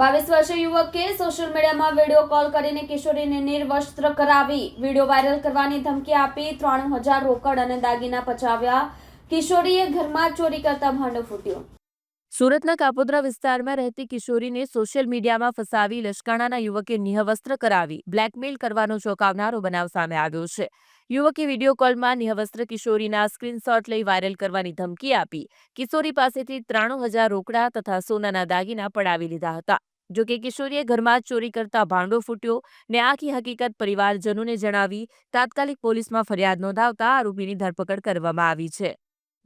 બાવીસ વર્ષીય યુવકે સોશિયલ મીડિયામાં વીડિયો કોલ કરીને કિશોરીને નિર્વસ્ત્ર કરાવી. વીડિયો વાયરલ કરવાની ધમકી આપી ત્રાણું હજાર રોકડ અને દાગીના પચાવ્યા. કિશોરીએ ઘરમાં ચોરી કરતા ભાંડો ફૂટ્યો. સુરતના કાપોદ્રા વિસ્તારમાં રહેતી કિશોરીને સોશિયલ મીડિયામાં ફસાવી લશ્કાણાના યુવકે નિહવસ્ત્ર કરાવી, બ્લેકમેલ કરવાનો ચોંકાવનારો બનાવ સામે આવ્યો છે. યુવકે વીડિયો કોલમાં નિહવસ્ત્ર કિશોરીના સ્ક્રીનશોટ લઈ વાયરલ કરવાની ધમકી આપી. કિશોરી પાસેથી ત્રાણું હજાર રોકડા તથા સોનાના દાગીના પડાવી લીધા હતા. જોકે કિશોરીએ ઘરમાં જ ચોરી કરતા ભાંડો ફૂટ્યો, ને આખી હકીકત પરિવારજનોને જણાવી તાત્કાલિક પોલીસમાં ફરિયાદ નોંધાવતા આરોપીની ધરપકડ કરવામાં આવી છે.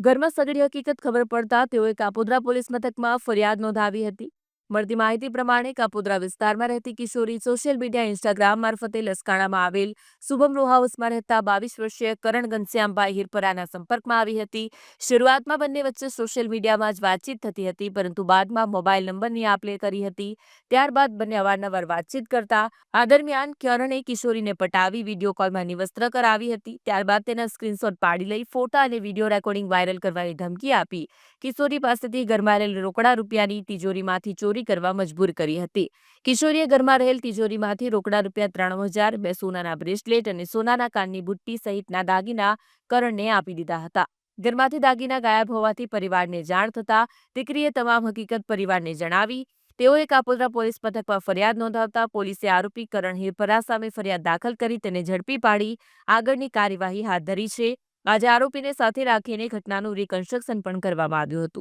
ઘરમાં સગડી હકીકત ખબર પડતા તેઓએ કાપોદ્રા પોલીસ મથકમાં ફરિયાદ નોંધાવી હતી. મળતી માહિતી પ્રમાણે કાપોદ્રા વિસ્તારમાં રહેતી કિશોરી સોશિયલ મીડિયા ઇન્સ્ટાગ્રામ મારફતે લસકાણામાં આવેલ શુભમ રો હાઉસમાં રહેતા બાવીસ વર્ષીય કરણ ઘનશ્યામભાઈ હિરપરાના સંપર્કમાં આવી હતી. શરૂઆતમાં બંને વચ્ચે સોશિયલ મીડિયામાં જ વાતચીત થતી હતી, પરંતુ બાદમાં મોબાઈલ નંબરની આપલે કરી હતી. ત્યારબાદ બંને અવારનવાર વાતચીત કરતા, આ દરમિયાન કરણે કિશોરીને પટાવી વીડિયો કોલમાં નિવસ્ત્ર કરાવી હતી, ત્યારબાદ તેના સ્ક્રીનશોટ પાડી લઈ ફોટા અને વીડિયો રેકોર્ડિંગ વાયરલ કરવાની ધમકી આપી. કિશોરી પાસેથી ઘરમાં રહેલ રોકડા રૂપિયાની તિજોરીમાંથી ચોરી કરવા મજબૂર કરી હતી. કિશોરીએ ઘરમાં રહેલ તિજોરીમાંથી રોકડા રૂપિયા ત્રણ હજાર, બે સોનાના બ્રેસલેટ અને સોનાના કાનની બુટ્ટી સહિતના દાગીના કરણને આપી દીધા હતા. ઘરમાંથી દાગીના ગાયબ હોવાથી પરિવારને જાણ થતા દીકરીએ તમામ હકીકત પરિવારને જણાવી. તેઓએ કાપોદ્રા પોલીસ મથકમાં ફરિયાદ નોંધાવતા પોલીસે આરોપી કરણ હિરપરા સામે ફરિયાદ દાખલ કરી તેને ઝડપી પાડી. આગળની કાર્યવાહી હાથ ધરી છે. આજે આરોપીને સાથે રાખીને ઘટનાનું રિકન્સ્ટ્રક્શન પણ કરવામાં આવ્યું હતું.